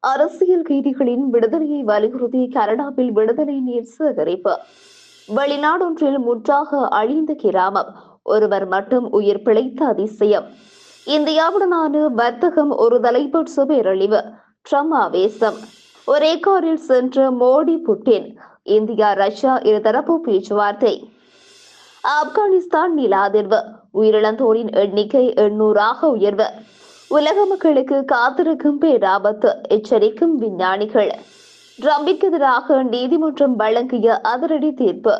அரசியல் கைதிகளின் விடுதலையை வலியுறுத்தி கனடாவில் விடுதலை நீர் சேகரிப்பு. வெளிநாடொன்றில் முற்றாக அழிந்த கிராமம் ஒருவர் மட்டும் உயிர் பிழைத்த அதிசயம். இந்தியாவுடனான வர்த்தகம் ஒரு தலைப்பட்ச பேரழிவு ட்ரம்ப் ஆவேசம். ஒரே காரில் சென்ற மோடி புட்டின் இந்தியா ரஷ்யா இருதரப்பு பேச்சுவார்த்தை. ஆப்கானிஸ்தான் நில அதிர்வு உயிரிழந்தோரின் எண்ணிக்கை எண்ணூறாக உயர்வு. உலக மக்களுக்கு காத்திருக்கும் பேராபத்து எச்சரிக்கும் விஞ்ஞானிகள். டிரம்பிற்கு எதிராக நீதிமன்றம் வழங்கிய அதிரடி தீர்ப்பு.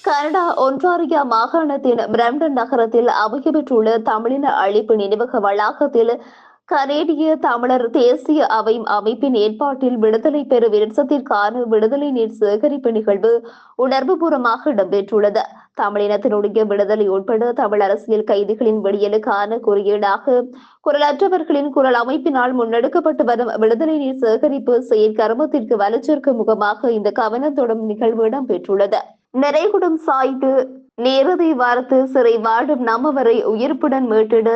கனடா ஒன்றாரியா மாகாணத்தின் பிரம்டன் நகரத்தில் அமைக்கப்பெற்றுள்ள தமிழின அழிப்பு நினைவக வளாகத்தில் கனேடிய தமிழர் தேசிய அவை அமைப்பின் ஏற்பாட்டில் விடுதலை பெறு விருட்சத்திற்கான விடுதலை நீர் சேகரிப்பு நிகழ்வு உணர்வுபூர்வமாக இடம்பெற்றுள்ளது. தமிழினத்தினுடைய விடுதலை உட்பட தமிழ் அரசியல் கைதிகளின் விடியலுக்கான குறியீடாக குரலற்றவர்களின் குரல் அமைப்பினால் முன்னெடுக்கப்பட்டு வரும் விடுதலை நீர் சேகரிப்பு செயற்கர்மத்திற்கு வலுச்சேர்க்கும் முகமாக இந்த கவனத்தொடும் நிகழ்வு இடம்பெற்றுள்ளது. நிறைகுடம் சாய்த்து நேரதை வார்த்து சிறை வாழும் நம்மவரை உயிர்ப்புடன் மீட்டிட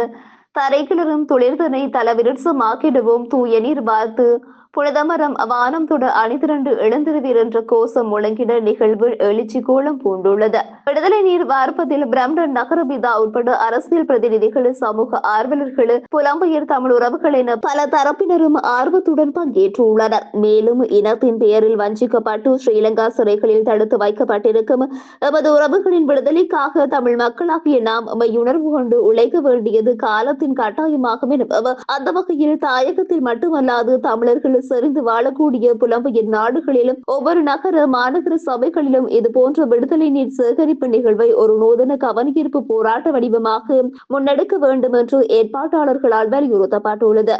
தரைகிளறும் துளிர்தனை தலவிருட்சமாக்கிடுவோம் தூய நீர் வார்த்து புனிதமரம் வானம் தொட அணிதிரண்டு எழுந்திருவீர் என்ற கோஷம் முழங்கிட நிகழ்வு எழுச்சி கோலம் பூண்டுள்ளது. விடுதலை நீர் வார்ப்பதில் பிரம்டன் நகரபிதா உட்பட அரசியல் பிரதிநிதிகள் சமூக ஆர்வலர்கள் புலம்பெயர் தமிழ் உறவுகள் என பல தரப்பினரும் ஆர்வத்துடன் பங்கேற்றுள்ளனர். மேலும் இனத்தின் பெயரில் வஞ்சிக்கப்பட்டு ஸ்ரீலங்கா சிறைகளில் தடுத்து வைக்கப்பட்டிருக்கும் எமது உறவுகளின் விடுதலைக்காக தமிழ் மக்களாகிய நாம் உணர்வு கொண்டு உழைக்க வேண்டியது காலத்தின் கட்டாயமாகும் என அந்த வகையில் தாயகத்தில் மட்டுமல்லாது தமிழர்கள் செறிந்து வாழக்கூடிய புலம்பெயர் நாடுகளிலும் ஒவ்வொரு நகர மாநகர சபைகளிலும் இது போன்ற விடுதலை நீர் சேகரிப்பு நிகழ்வை ஒரு நூதன கவனஈர்ப்பு போராட்ட வடிவமாக முன்னெடுக்க வேண்டும் என்று ஏற்பாட்டாளர்களால் வலியுறுத்தப்பட்டுள்ளது.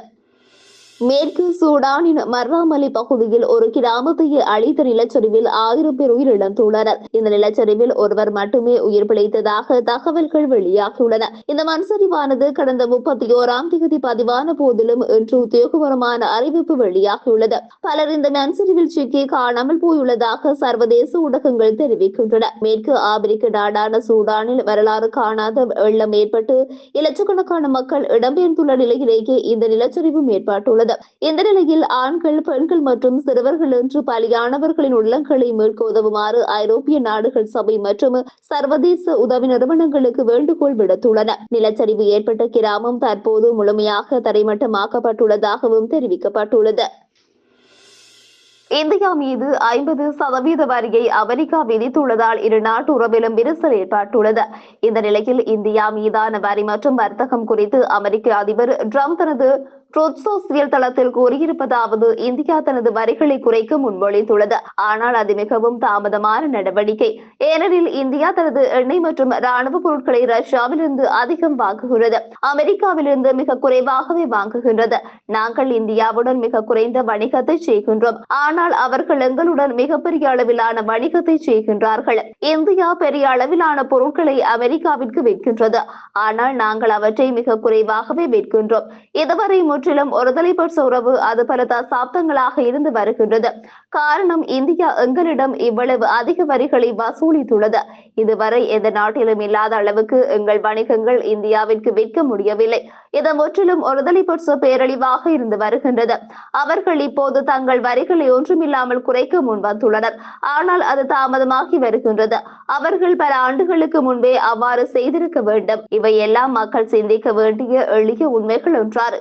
மேற்கு சூடானின் மர்ராமலை பகுதியில் ஒரு கிராமத்தையே அழித்த நிலச்சரிவில் ஆயிரம் பேர் உயிரிழந்துள்ளனர். இந்த நிலச்சரிவில் ஒருவர் மட்டுமே உயிர் பிழைத்ததாக தகவல்கள் வெளியாகியுள்ளன. இந்த மண்சரிவானது கடந்த முப்பத்தி ஓராம் தேதி பதிவான போதிலும் இன்று உத்தியோகபூர்வமான அறிவிப்பு வெளியாகியுள்ளது. பலர் இந்த மண்சரிவில் சிக்கி காணாமல் போயுள்ளதாக சர்வதேச ஊடகங்கள் தெரிவிக்கின்றன. மேற்கு ஆப்பிரிக்க நாடான சூடானில் வரலாறு காணாத வெள்ளம் ஏற்பட்டு இலட்சக்கணக்கான மக்கள் இடம்பெயர்ந்துள்ள நிலையிலேயே இந்த நிலச்சரிவும் ஏற்பட்டுள்ளது வருகிறது இந்த நிலையில் ஆண்கள் பெண்கள் மற்றும் சிறுவர்கள் என்று பலியானவர்களின் உள்ளங்களை மீட்க உதவுமாறு ஐரோப்பிய நாடுகள் சபை மற்றும் சர்வதேச உதவி நிறுவனங்களுக்கு வேண்டுகோள் விடுத்துள்ளன. நிலச்சரிவு ஏற்பட்ட கிராமம் தற்போது முழுமையாக தரைமட்டமாக்கப்பட்டுள்ளதாகவும் தெரிவிக்கப்பட்டுள்ளது. இந்தியா மீது ஐம்பது சதவீத வரியை அமெரிக்கா விதித்துள்ளதால் இரு நாட்டு உறவிலும் விரிசல் ஏற்பட்டுள்ளது. இந்த நிலையில் இந்தியா மீதான வரி மற்றும் வர்த்தகம் குறித்து அமெரிக்க அதிபர் ட்ரம்ப் தனது ட்ரூத் சோசியல் தளத்தில் கூறியிருப்பதாவது இந்தியா தனது வரிகளை குறைக்க முன்மொழிந்துள்ளது. ஆனால் அது மிகவும் தாமதமான நடவடிக்கை. ஏனெனில் இந்தியா தனது எண்ணெய் மற்றும் ராணுவ பொருட்களை ரஷ்யாவிலிருந்து அதிகம் வாங்குகிறது. அமெரிக்காவிலிருந்து மிக குறைவாகவே வாங்குகின்றது. நாங்கள் இந்தியாவுடன் மிக குறைந்த வணிகத்தை செய்கின்றோம். ஆனால் அவர்கள் எங்களுடன் மிகப்பெரிய அளவிலான வணிகத்தை செய்கின்றார்கள். இந்தியா பெரிய அளவிலான பொருட்களை அமெரிக்காவிற்கு விற்கின்றது. ஆனால் நாங்கள் அவற்றை மிக குறைவாகவே விற்கின்றோம். இதுவரை முற்றிலும் ஒரு தலைப்பட்ச உறவு அது பல தசாப்தங்களாக இருந்து வருகின்றது. காரணம் இந்தியா எங்களிடம் இவ்வளவு அதிக வரிகளை வசூலித்துள்ளது. இதுவரை எந்த நாட்டிலும் இல்லாத அளவுக்கு எங்கள் வணிகங்கள் இந்தியாவிற்கு விற்க முடியவில்லை. இது முற்றிலும் ஒரு தலைப்பட்ச பேரழிவாக இருந்து வருகின்றது. அவர்கள் இப்போது தங்கள் வரிகளை ஒன்றுமில்லாமல் குறைக்க முன் வந்துள்ளனர் ஆனால் அது தாமதமாகி வருகின்றது. அவர்கள் பல ஆண்டுகளுக்கு முன்பே அவ்வாறு செய்திருக்க வேண்டும். இவை எல்லாம் மக்கள் சிந்திக்க வேண்டிய எளிய உண்மைகள் என்றார்.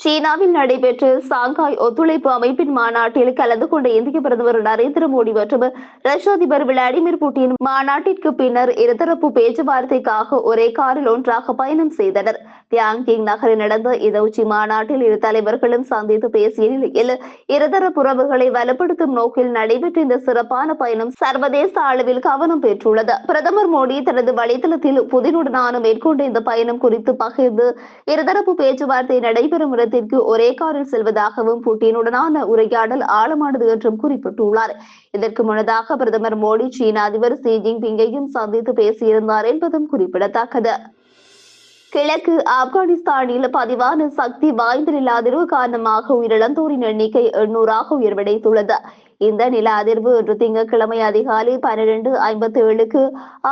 சீனாவில் நடைபெற்ற சாங்காய் ஒத்துழைப்பு அமைப்பின் மாநாட்டில் கலந்து கொண்ட இந்திய பிரதமர் நரேந்திர மோடி மற்றும் ரஷ்ய அதிபர் விளாடிமிர் புட்டின் மாநாட்டிற்கு பின்னர் இருதரப்பு பேச்சுவார்த்தைக்காக ஒரே காரில் ஒன்றாக பயணம் செய்தனர். தியாங்கிங் நகரில் நடந்த இந்த உச்சி மாநாட்டில் இரு தலைவர்களும் சந்தித்து பேசிய நிலையில் இருதரப்பு உறவுகளை வலுப்படுத்தும் நோக்கில் நடைபெற்ற இந்த சிறப்பான பயணம் சர்வதேச அளவில் கவனம் பெற்றுள்ளது. பிரதமர் மோடி தனது வலைதளத்தில் புதினுடனான மேற்கொண்ட இந்த பயணம் குறித்து பகிர்ந்து இருதரப்பு பேச்சுவார்த்தை நடைபெறும் காலத்திற்கு ஒரே காரில் செல்வதாகவும் புட்டினுடனான உரையாடல் ஆழமானது என்றும் குறிப்பிட்டுள்ளார். இதற்கு முன்னதாக பிரதமர் மோடி சீன அதிபர் ஷி ஜின்பிங்கையும் சந்தித்து பேசியிருந்தார் என்பதும் குறிப்பிடத்தக்கது. கிழக்கு ஆப்கானிஸ்தானில் பதிவான சக்தி வாய்ந்த நிலாதிர்வு காரணமாக உயிரிழந்தோரின் எண்ணிக்கை எண்ணூறாக உயர்வடைந்துள்ளது. இந்த நில அதிர்வு இன்று திங்கட்கிழமை அதிகாலை பன்னிரண்டு ஐம்பத்தி ஏழுக்கு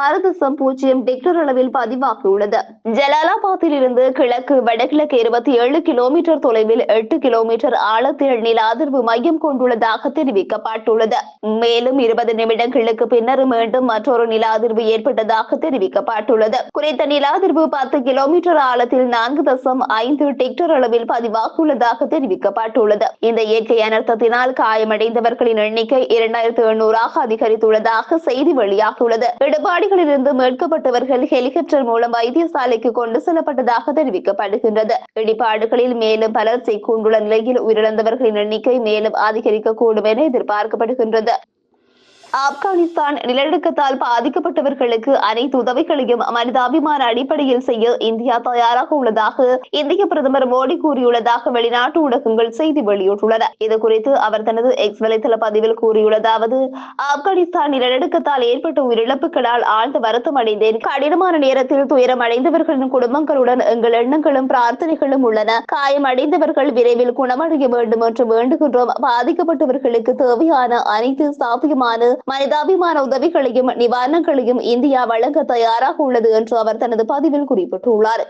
ஆறு தசம் பூஜ்ஜியம் டிக்டர் அளவில் பதிவாகியுள்ளது. ஜலாலாபாத்தில் இருந்து கிழக்கு வடகிழக்கு இருபத்தி ஏழு கிலோமீட்டர் தொலைவில் எட்டு கிலோமீட்டர் ஆழத்தில் நில அதிர்வு மையம் கொண்டுள்ளதாக தெரிவிக்கப்பட்டுள்ளது. மேலும் இருபது நிமிடங்களுக்கு பின்னர் மீண்டும் மற்றொரு நில அதிர்வு ஏற்பட்டதாக தெரிவிக்கப்பட்டுள்ளது. குறித்த நில அதிர்வு பத்து கிலோமீட்டர் ஆழத்தில் நான்கு தசம் ஐந்து டிக்டர் அளவில் பதிவாகியுள்ளதாக தெரிவிக்கப்பட்டுள்ளது. இந்த இயற்கை அனர்த்தத்தினால் காயமடைந்தவர்களின் எண்ணிக்கை இரண்டாயிரத்து எண்ணூறாக அதிகரித்துள்ளதாக செய்தி வெளியாகியுள்ளது இடுபாடுகளிலிருந்து மீட்கப்பட்டவர்கள் ஹெலிகாப்டர் மூலம் வைத்தியசாலைக்கு கொண்டு செல்லப்பட்டதாக தெரிவிக்கப்படுகின்றது. இடிபாடுகளில் மேலும் பலர் சிக்குண்டுள்ள நிலையில் உயிரிழந்தவர்களின் எண்ணிக்கை மேலும் அதிகரிக்கக்கூடும் என எதிர்பார்க்கப்படுகின்றது. ஆப்கானிஸ்தான் நிலநடுக்கத்தால் பாதிக்கப்பட்டவர்களுக்கு அனைத்து உதவிகளையும் மனிதாபிமான அடிப்படையில் செய்ய இந்தியா தயாராக உள்ளதாக இந்திய பிரதமர் மோடி கூறியுள்ளதாக வெளிநாட்டு ஊடகங்கள் செய்தி வெளியிட்டுள்ளன. இது குறித்து அவர் தனது எக்ஸ் வலைதள பதிவில் கூறியுள்ளதாவது ஆப்கானிஸ்தான் நிலநடுக்கத்தால் ஏற்பட்ட உயிரிழப்புகளால் ஆழ்ந்த வருத்தம் அடைந்தேன். கடினமான நேரத்தில் துயரம் அடைந்தவர்களின் குடும்பங்களுடன் எங்கள் எண்ணங்களும் பிரார்த்தனைகளும் உள்ளன. காயம் அடைந்தவர்கள் விரைவில் குணமடைய வேண்டும் என்று வேண்டுகின்றோம். பாதிக்கப்பட்டவர்களுக்கு தேவையான அனைத்து சாத்தியமான மனிதாபிமான உதவிகளையும் நிவாரணங்களையும் இந்தியா வழங்க தயாராக உள்ளது என்று அவர் தனது பதிவில் குறிப்பிட்டுள்ளார்.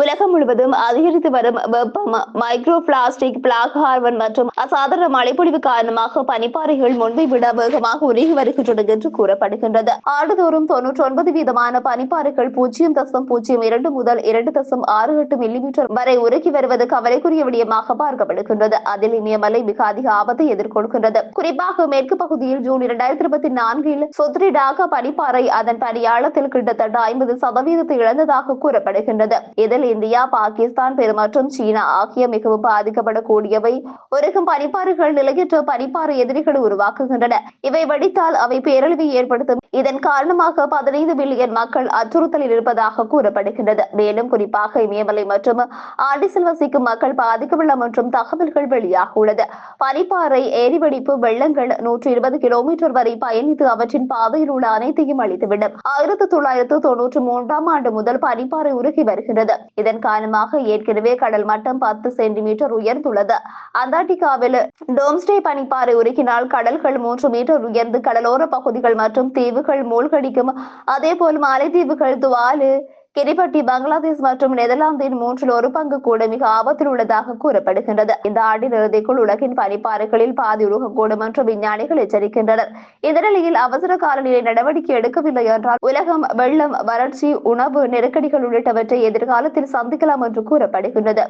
உலகம் முழுவதும் அதிகரித்து வரும் வெப்பம் மைக்ரோ பிளாஸ்டிக் பிளாக் ஹார்வன் மற்றும் அசாதாரண மழைப்பொழிவு காரணமாக பனிப்பாறைகள் முன்பை விட வேகமாக உருகி வருகின்றன என்று கூறப்படுகின்றது. ஆண்டுதோறும் தொன்னூற்றி ஒன்பது வீதமான பனிப்பாறைகள் பூஜ்ஜியம் தசம் பூஜ்ஜியம் இரண்டு முதல் இரண்டு தசம் ஆறு எட்டு மில்லிமீட்டர் வரை உருகி வருவது கவலைக்குரிய விடயமாக பார்க்கப்படுகின்றது. அதில் இமயமலை மிக அதிக ஆபத்தை எதிர்கொள்கின்றது. குறிப்பாக மேற்கு பகுதியில் ஜூன் இரண்டாயிரத்தி இருபத்தி நான்கில் சொத்ரிடாக பனிப்பாறை அதன் பனியாளத்தில் கிட்டத்தட்ட ஐம்பது சதவீதத்தை இழந்ததாக கூறப்படுகின்றது. இதில் இந்தியா பாகிஸ்தான் பெருமற்றும் சீனா ஆகிய மிகவும் பாதிக்கப்படக்கூடியவை. உருகும் பனிப்பாறுகள் நிலையற்ற பனிப்பாறு எதிரிகளை உருவாக்குகின்றன. இவை வெடித்தால் அவை பேரழிவை ஏற்படுத்தும். இதன் காரணமாக பதினைந்து மில்லியன் மக்கள் அச்சுறுத்தலில் இருப்பதாக கூறப்படுகின்றது. மேலும் குறிப்பாக இமயமலை மற்றும் ஆண்டிசில் வசிக்கும் மக்கள் பாதிக்கவில்லம் என்றும் தகவல்கள் வெளியாகியுள்ளது பனிப்பாறை ஏரிவெடிப்பு வெள்ளங்கள் நூற்றி இருபது கிலோமீட்டர் வரை பயணித்து அவற்றின் பாதையில் உள்ள அனைத்தையும் அழித்துவிடும். ஆயிரத்தி தொள்ளாயிரத்து தொன்னூற்றி மூன்றாம் ஆண்டு முதல் பனிப்பாறை உருகி வருகிறது இதன் காரணமாக ஏற்கனவே கடல் மட்டம் பத்து சென்டிமீட்டர் உயர்ந்துள்ளது. அண்டார்டிகாவில் டோம்ஸ்டே பனிப்பாறை உருகினால் கடல்கள் மூன்று மீட்டர் உயர்ந்து கடலோர பகுதிகள் மற்றும் தீவுகள் மூழ்கடிக்கும். அதேபோல் மாலைத்தீவுகள் துவாலு கிரிபட்டி பங்களாதேஷ் மற்றும் நெதர்லாந்தின் மூன்றில் ஒரு பங்கு கூட மிக ஆபத்தில் உள்ளதாக கூறப்படுகின்றது. இந்த ஆண்டின் இறுதிக்குள் உலகின் பனிப்பாறைகளில் பாதி உருகக்கூடும் என்று விஞ்ஞானிகள் எச்சரிக்கின்றனர். இந்த நிலையில் அவசர காலநிலை நடவடிக்கை எடுக்கவில்லை என்றால் உலகம் வெள்ளம் வறட்சி உணவு நெருக்கடிகள் உள்ளிட்டவற்றை எதிர்காலத்தில் சந்திக்கலாம் என்று கூறப்படுகின்றது.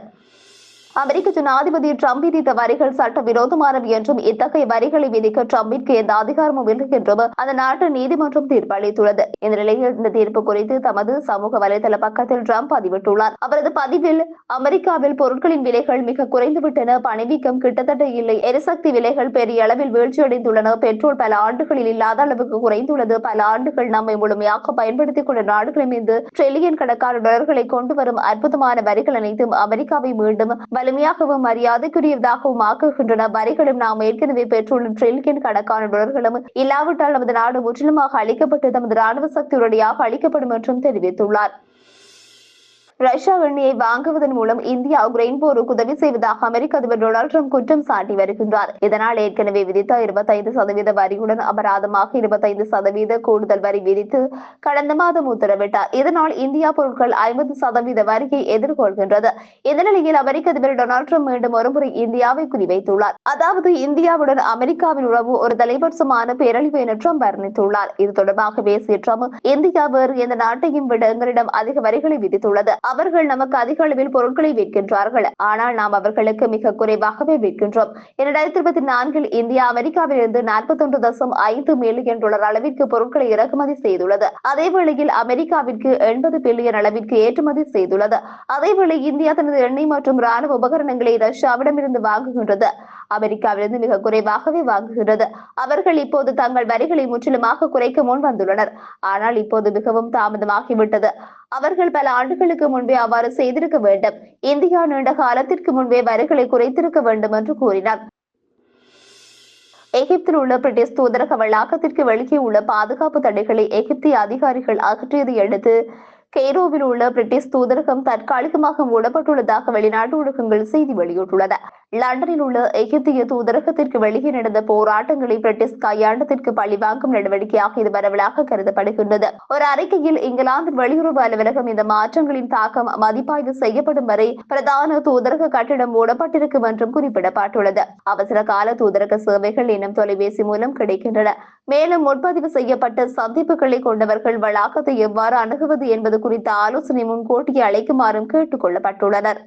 அமெரிக்க ஜனாதிபதி ட்ரம்ப் விதித்த வரிகள் சட்ட விரோதமானவை என்றும் இத்தகைய வரிகளை விதிக்க ட்ரம்பிற்கு எந்த அதிகாரமும் இல்லை என்றும் அந்த நாட்டு நீதிமன்றம் தீர்ப்பளித்துள்ளது. இந்த நிலையில் இந்த தீர்ப்பு குறித்து தமது சமூக வலைதள பக்கத்தில் ட்ரம்ப் பதிவிட்டுள்ளார். அவரது பதிவில் அமெரிக்காவில் பொருட்களின் விலைகள் மிக குறைந்துவிட்டன பணிவீக்கம் கிட்டத்தட்ட இல்லை எரிசக்தி விலைகள் பெரிய அளவில் வீழ்ச்சியடைந்துள்ளன பெட்ரோல் பல ஆண்டுகளில் இல்லாத அளவுக்கு குறைந்துள்ளது பல ஆண்டுகள் நம்மை முழுமையாக பயன்படுத்திக் கொண்ட நாடுகளின் மீது டிரில்லியன் கணக்கான டாலர்களை கொண்டு வரும் அற்புதமான வரிகள் அனைத்தும் அமெரிக்காவை மீண்டும் வலிமையாகவும் மரியாதைக்குரியதாகவும் ஆக்குகின்றன. வரிகளும் நாம் ஏற்கனவே பெற்றுள்ள ட்ரில்லியன் கணக்கான டாலர்களும் இல்லாவிட்டால் நமது நாடு முற்றிலுமாக அளிக்கப்பட்டு தமது ராணுவ சக்தி அளிக்கப்படும் என்றும் தெரிவித்துள்ளார். ரஷ்யா எண்ணெயை வாங்குவதன் மூலம் இந்தியா உக்ரைன் போருக்கு உதவி செய்வதாக அமெரிக்க அதிபர் டொனால்டு ட்ரம்ப் குற்றம் சாட்டி வருகின்றார். இதனால் ஏற்கனவே விதித்த இருபத்தைந்து சதவீத வரியுடன் அபராதமாக இருபத்தைந்து சதவீத கூடுதல் வரி விதித்து கடந்த மாதம் உத்தரவிட்டார். இதனால் இந்தியா பொருட்கள் ஐம்பது சதவீத வரியை எதிர்கொள்கின்றது. இந்த நிலையில் அமெரிக்க அதிபர் டொனால்டு ட்ரம்ப் மீண்டும் ஒருமுறை இந்தியாவை குறிவைத்துள்ளார். அதாவது இந்தியாவுடன் அமெரிக்காவின் உறவு ஒரு தலைபட்சமான பேரழிவு என ட்ரம்ப் வர்ணித்துள்ளார். இது தொடர்பாக பேசிய ட்ரம்ப் இந்தியா வேறு எந்த நாட்டையும் விட எங்களிடம் அதிக வரிகளை விதித்துள்ளது. அவர்கள் நமக்கு அதிக அளவில் பொருட்களை விற்கின்றார்கள். ஆனால் நாம் அவர்களுக்கு மிக குறைவாகவே விற்கின்றோம். இரண்டாயிரத்தி இருபத்தி நான்கில் இந்தியா அமெரிக்காவிலிருந்து நாற்பத்தி ஒன்று தசம் ஐந்து மில்லியன் டாலர் அளவிற்கு பொருட்களை இறக்குமதி செய்துள்ளது. அதே வேளையில் அமெரிக்காவிற்கு எண்பது பில்லியன் அளவிற்கு ஏற்றுமதி செய்துள்ளது. அதேவேளை இந்தியா தனது எண்ணெய் மற்றும் ராணுவ உபகரணங்களை ரஷ்யாவிடமிருந்து வாங்குகின்றது. அமெரிக்காவிலிருந்து மிக குறைவாகவே வாங்குகிறது அவர்கள் இப்போது தங்கள் வரிகளை முற்றிலுமாக குறைக்க முன் வந்துள்ளனர் ஆனால் இப்போது மிகவும் தாமதமாகிவிட்டது. அவர்கள் பல ஆண்டுகளுக்கு முன்பே அவ்வாறு செய்திருக்க வேண்டும். இந்தியா நீண்ட காலத்திற்கு முன்பே வரிகளை குறைத்திருக்க வேண்டும் என்று கூறினார். எகிப்தில் உள்ள பிரிட்டிஷ் தூதரக வளாகத்திற்கு வெளியே உள்ள பாதுகாப்பு தடைகளை எகிப்திய அதிகாரிகள் அகற்றியதை அடுத்து கெய்ரோவில் உள்ள பிரிட்டிஷ் தூதரகம் தற்காலிகமாக மூடப்பட்டுள்ளதாக வெளிநாட்டு ஊடகங்கள் செய்தி வெளியிட்டுள்ளன. லண்டனில் உள்ள எகிப்திய தூதரகத்திற்கு வெளியே நடந்த போராட்டங்களை பிரிட்டிஷ் கையாண்டத்திற்கு பழிவாங்கும் நடவடிக்கையாக இது பரவலாக கருதப்படுகின்றது. ஒரு அறிக்கையில் இங்கிலாந்து வெளியுறவு அலுவலகம் இந்த மாற்றங்களின் தாக்கம் மதிப்பாய்வு செய்யப்படும் வரை பிரதான தூதரக கட்டிடம் மூடப்பட்டிருக்கும் என்றும் குறிப்பிடப்பட்டுள்ளது. அவசர கால தூதரக சேவைகள் இன்னும் தொலைபேசி மூலம் கிடைக்கின்றன. மேலும் முன்பதிவு செய்யப்பட்ட சந்திப்புகளை கொண்டவர்கள் வளாகத்தை எவ்வாறு அணுகுவது என்பது குறித்த ஆலோசனை முன்கூட்டியே அழைக்குமாறும் கேட்டுக் கொள்ளப்பட்டுள்ளனர்.